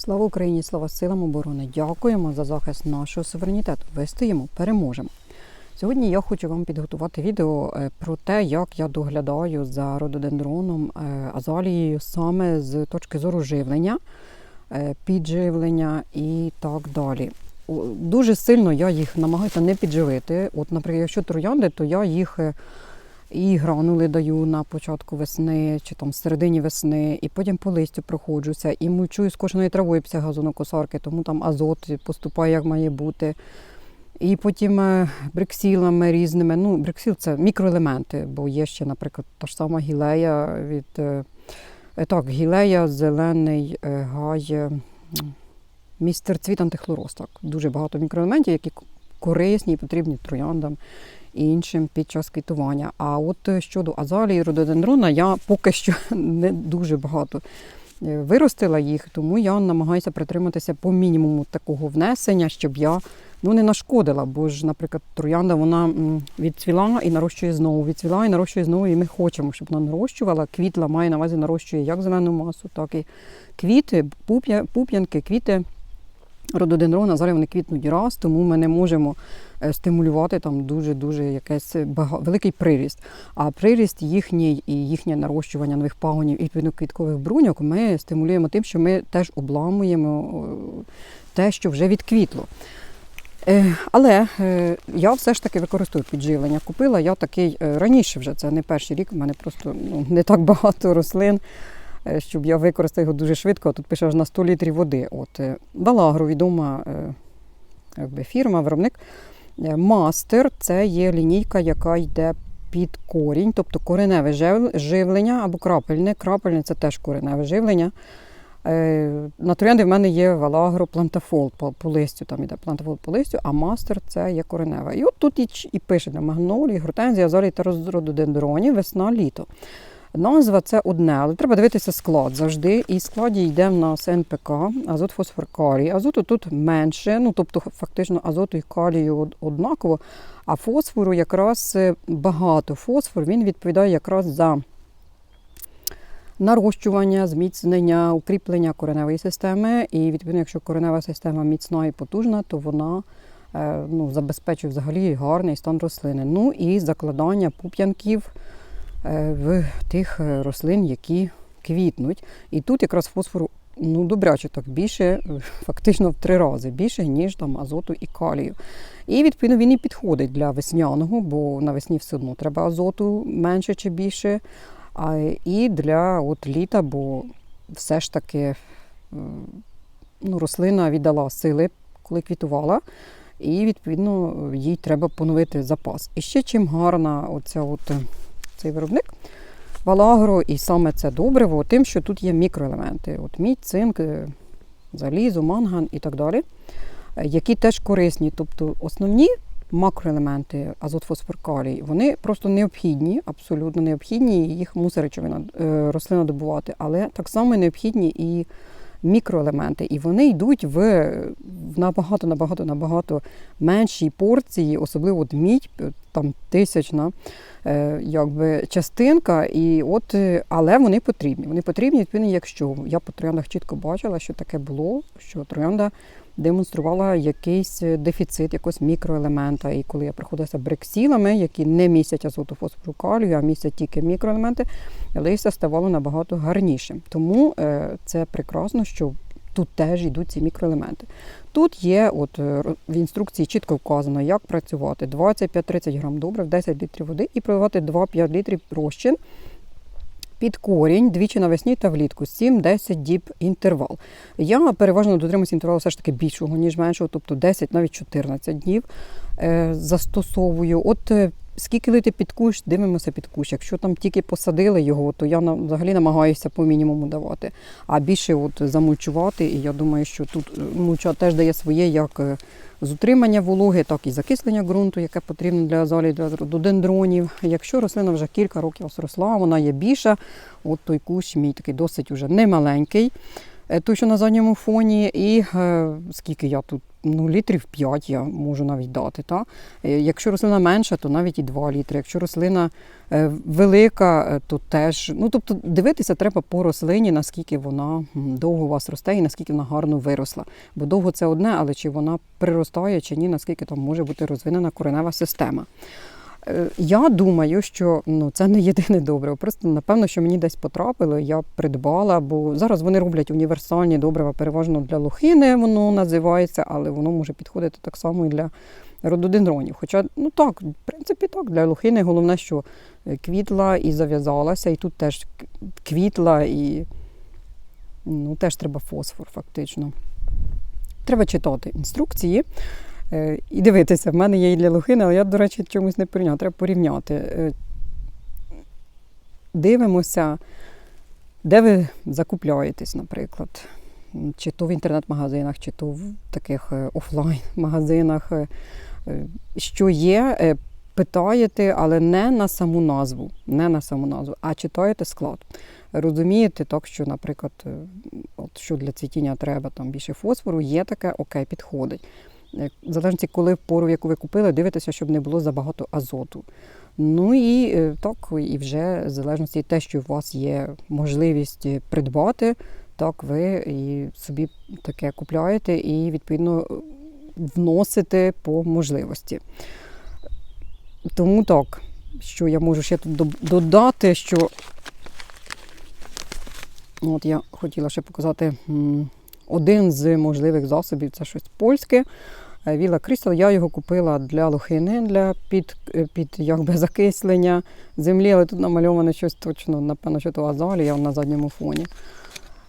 Слава Україні, слава силам оборони! Дякуємо за захист нашого суверенітету. Вистоїмо, переможемо. Сьогодні я хочу вам підготувати відео е, про те, як я доглядаю за рододендроном е, азалією саме з точки зору живлення, е, підживлення і так далі. Дуже сильно я їх намагаюся не підживити. От, наприклад, якщо троянди, то я їх і гранули даю на початку весни чи там середині весни, і потім по листю проходжуся, і мульчую з кожної травою після газонокосарки, тому там азот поступає як має бути. І потім е, бриксілами різними. Ну, бриксіл це мікроелементи, бо є ще, наприклад, та ж сама гілея від е, е, так, гілея, зелений гай, містер цвіт антихлороз. Так. Дуже багато мікроелементів, які корисні і потрібні трояндам і іншим під час квітування. А от е, щодо азалії, рододендрона, я поки що не дуже багато е, виростила їх, тому я намагаюся притриматися по мінімуму такого внесення, щоб я ну, не нашкодила. Бо ж, наприклад, троянда вона відцвіла і нарощує знову, відцвіла і нарощує знову, і ми хочемо, щоб вона нарощувала. Квітла має на увазі нарощує як зелену масу, так і квіти, пуп'я, пуп'янки, квіти. Рододендрона, зараз вони квітнуть раз, тому ми не можемо е, стимулювати там дуже-дуже якийсь бага... великий приріст. А приріст їхній і їхнє нарощування нових пагонів і квіткових бруньок ми стимулюємо тим, що ми теж обламуємо е, те, що вже відквітло. Е, Але я все ж таки використовую підживлення. Купила я такий раніше вже, це не перший рік, в мене просто ну, не так багато рослин, щоб я використала його дуже швидко. Тут пише на 100 літрів води. От е, Балагро, відома е, якби, фірма, виробник. Е, Мастер це є лінійка, яка йде під корінь, тобто кореневе живлення або крапельне. Крапельне це теж кореневе живлення. Е, На троянди в мене є валагро плантафол по, по листю, там іде плантафол по листю, а мастер це є кореневе. І от тут і, і пише для магнолії, гортензії, азалії та рододендронів, весна, літо. Назва це одне, але треба дивитися склад завжди. І в складі йде в нас НПК, азот, фосфор, калій. Азоту тут менше, ну тобто фактично азоту і калію однаково, а фосфору якраз е, багато. Фосфор він відповідає якраз за нарощування, зміцнення, укріплення кореневої системи. І відповідно, якщо коренева система міцна і потужна, то вона е, ну, забезпечує взагалі гарний стан рослини. Ну і закладання пуп'янків в тих е, рослин, які квітнуть. І тут якраз фосфору ну, добряче так більше, е, фактично в три рази більше, ніж там азоту і калію. І відповідно він і підходить для весняного, бо навесні все одно треба азоту менше чи більше. А і для от літа, бо все ж таки ну, рослина віддала сили, коли квітувала, і відповідно їй треба поновити запас. І ще чим гарна оця от, е, цей виробник Валагро, і саме це добриво, тим, що тут є мікроелементи: от мідь, цинк, е, залізо, манган і так далі, е, які теж корисні. Тобто основні макроелементи, азот, фосфор, калій, вони просто необхідні, абсолютно необхідні, їх мусить е, рослина добувати, але так само необхідні і мікроелементи. І вони йдуть в, набагато, набагато, набагато меншій порції, особливо от мідь, там тисячна якби, частинка, і от, е, але вони потрібні. Вони потрібні, відповідно, якщо я по трояндах чітко бачила, що таке було, що троянда демонструвала якийсь е, дефіцит, якогось мікроелемента. І коли я приходилася брексілами, які не містять азоту, фосфору, калію, а містять тільки мікроелементи, листя ставало набагато гарнішим. Тому е, це прекрасно, що тут теж йдуть ці мікроелементи. Тут є от е, в інструкції чітко вказано, як працювати 25-30 грам добрив, 10 літрів води і проливати 2-5 літрів розчин під корінь двічі навесні та влітку 7-10 діб інтервал. Я переважно дотримуюся інтервалу все ж таки більшого, ніж меншого, тобто 10, навіть 14 днів е, застосовую. От е, скільки лити під кущ, дивимося під кущ. Якщо там тільки посадили його, то я взагалі намагаюся по мінімуму давати. А більше от замульчувати. І я думаю, що тут е, мульча теж дає своє як е, з утримання вологи, так і закислення ґрунту, яке потрібно для азалії, для рододендронів. Якщо рослина вже кілька років росла, вона є більша. От той кущ мій такий досить уже немаленький, е, той, що на задньому фоні. І е, скільки я тут ну, літрів 5 я можу навіть дати. Та? Е, Якщо рослина менша, то навіть і 2 літри. Якщо рослина е, велика, е, то теж. Ну, тобто дивитися треба по рослині, наскільки вона довго у вас росте і наскільки вона гарно виросла. Бо довго це одне, але чи вона приростає, чи ні, наскільки там може бути розвинена коренева система. Е, Я думаю, що ну, це не єдине добриво. Просто напевно, що мені десь потрапило, я придбала, бо зараз вони роблять універсальні добрива, переважно для лохини воно називається, але воно може підходити так само і для рододендронів. Хоча, ну так, в принципі, так, для лохини головне, що е, квітла і зав'язалася, і тут теж квітла, і ну, теж треба фосфор, фактично. Треба читати інструкції. Е, І дивитися, в мене є і для лохини, але я, до речі, чомусь не порівняла. Треба порівняти. Е, Дивимося, де ви закупляєтесь, наприклад. Чи то в інтернет-магазинах, чи то в таких е, офлайн-магазинах. Що є, питаєте, але не на саму назву, не на саму назву, а читаєте склад. Розумієте, так, що, наприклад, от що для цвітіння треба там більше фосфору, є таке, окей, підходить. Е, В залежності, коли пору, яку ви купили, дивитеся, щоб не було забагато азоту. Ну і е, так, і вже в залежності те, що у вас є можливість е, придбати, так ви і собі таке купляєте і відповідно вносите по можливості. Тому так, що я можу ще тут додати, що от я хотіла ще показати один з можливих засобів це щось польське. Е, Віла Крістал, я його купила для лохини, для під, е, під якби, закислення землі, але тут намальоване щось точно, напевно, що то азалія на задньому фоні.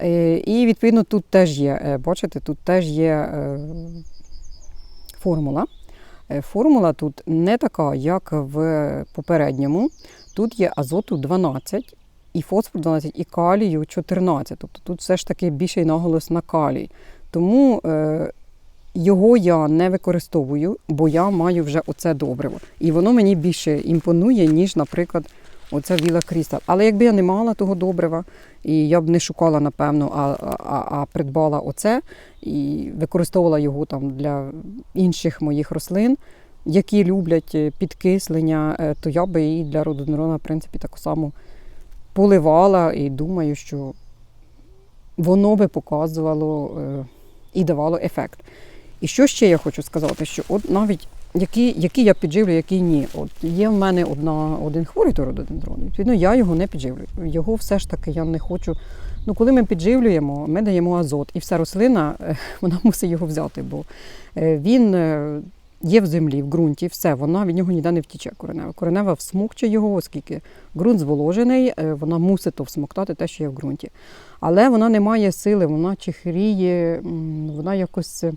Е, І відповідно тут теж є, бачите, тут теж є формула. Формула тут не така, як в попередньому. Тут є азоту 12, і фосфор 12, і калію 14. Тобто тут все ж таки більший наголос на калій. Тому е, його я не використовую, бо я маю вже оце добриво. І воно мені більше імпонує, ніж, наприклад, оце Віла Крістал. Але якби я не мала того добрива, і я б не шукала, напевно, а, а, а придбала оце і використовувала його там для інших моїх рослин, які люблять е, підкислення, е, то я би і для рододендрона, в принципі, так само поливала і думаю, що воно би показувало е, і давало ефект. І що ще я хочу сказати, що от навіть які, які я підживлю, які ні. От є в мене одна, один хворий торододендрон, відповідно, я його не підживлюю. Його все ж таки я не хочу. Ну, коли ми підживлюємо, ми даємо азот, і вся рослина е, вона мусить його взяти, бо е, він є в землі, в ґрунті, все, вона від нього ніде не втіче коренева. Коренева всмокче його, оскільки ґрунт зволожений, е, вона мусить то всмоктати те, що є в ґрунті. Але вона не має сили, вона чихріє, вона якось е,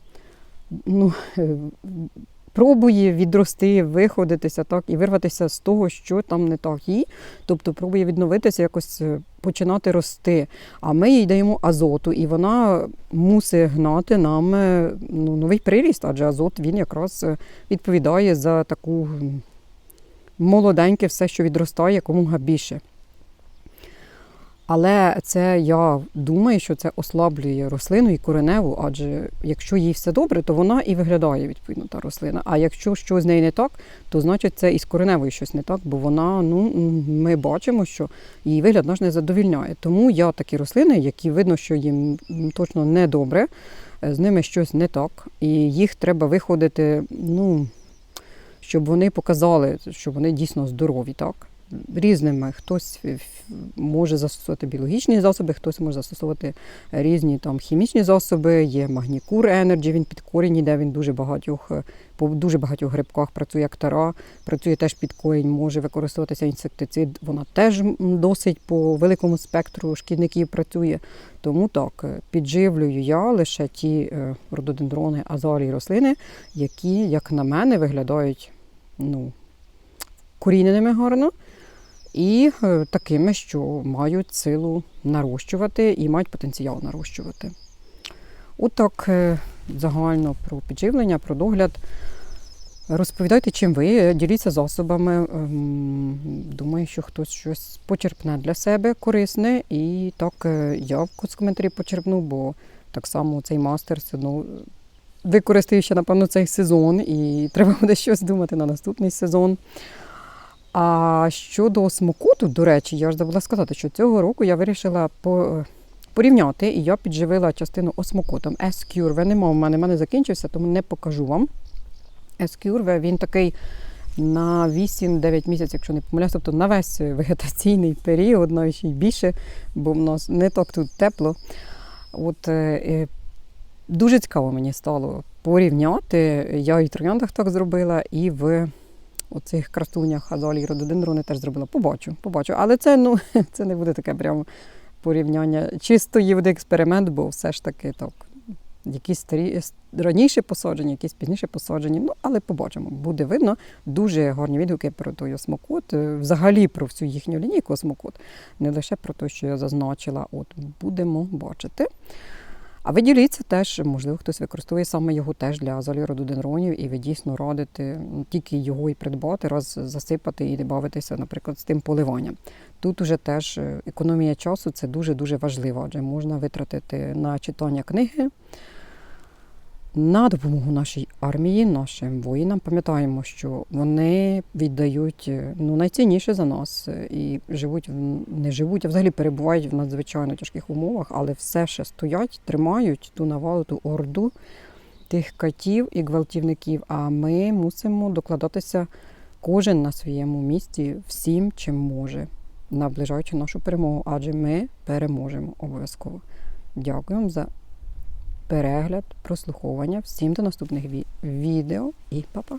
ну, е, пробує відрости, виходитися так, і вирватися з того, що там не так їй. Тобто пробує відновитися, якось е, починати рости. А ми їй даємо азоту, і вона мусить гнати нам е, ну, новий приріст, адже азот він якраз е, відповідає за таку молоденьке все, що відростає, якомога більше. Але це я думаю, що це ослаблює рослину і кореневу, адже якщо їй все добре, то вона і виглядає відповідно та рослина. А якщо щось з нею не так, то значить це із кореневою щось не так, бо вона, ну ми бачимо, що її вигляд наш не задовільняє. Тому я такі рослини, які видно, що їм точно не добре, е, з ними щось не так, і їх треба виходити, ну щоб вони показали, що вони дійсно здорові, так різними. Хтось може застосовувати біологічні засоби, хтось може застосовувати різні там хімічні засоби. Є магнікур Energy, він під корінь іде, він дуже багатьох е, по дуже багатьох грибках працює як тара, працює теж під корінь, може використовуватися інсектицид. Вона теж досить по великому спектру шкідників працює. Тому так, е, підживлюю я лише ті е, рододендрони, азалії рослини, які, як на мене, виглядають ну, коріненими гарно і е, такими, що мають силу нарощувати і мають потенціал нарощувати. Отак е, загально про підживлення, про догляд. Розповідайте, чим ви, діліться засобами. Ем, Думаю, що хтось щось почерпне для себе корисне. І так е, я в коментарі почерпну, бо так само цей мастер все одно використаю ще, напевно, цей сезон, і треба буде щось думати на наступний сезон. А щодо смокоту, до речі, я ж забула сказати, що цього року я вирішила по, порівняти, і я підживила частину осмокотом. S-Curve нема в мене, в мене закінчився, тому не покажу вам. S-Curve, він такий на 8-9 місяців, якщо не помиляюсь, тобто на весь вегетаційний період, навіть й більше, бо в нас не так тут тепло. От, е, е, дуже цікаво мені стало порівняти. Я і в трояндах так зробила, і в оцих красунях азалії рододендрони теж зробила. Побачу, побачу. Але це, ну, це не буде таке прямо порівняння. Чисто є буде експеримент, бо все ж таки так. Якісь старі раніше посаджені, якісь пізніше посаджені. Ну, але побачимо, буде видно. Дуже гарні відгуки про той осмокот, е, взагалі про всю їхню лінійку осмокот. Не лише про те, що я зазначила. От будемо бачити. А ви діліться теж, можливо, хтось використовує саме його теж для азалії рододендронів, і ви дійсно радите тільки його і придбати, раз засипати і бавитися, наприклад, з тим поливанням. Тут уже теж е, економія часу це дуже-дуже важливо, адже можна витратити на читання книги, на допомогу нашій армії, нашим воїнам. Пам'ятаємо, що вони віддають е, ну, найцінніше за нас е, і живуть в- не живуть, а взагалі перебувають в надзвичайно тяжких умовах, але все ще стоять, тримають ту навалу, ту орду тих катів і гвалтівників. А ми мусимо докладатися кожен на своєму місці всім, чим може, наближаючи нашу перемогу, адже ми переможемо обов'язково. Дякую вам за перегляд, прослуховування. Всім до наступних ві- відео і па-па!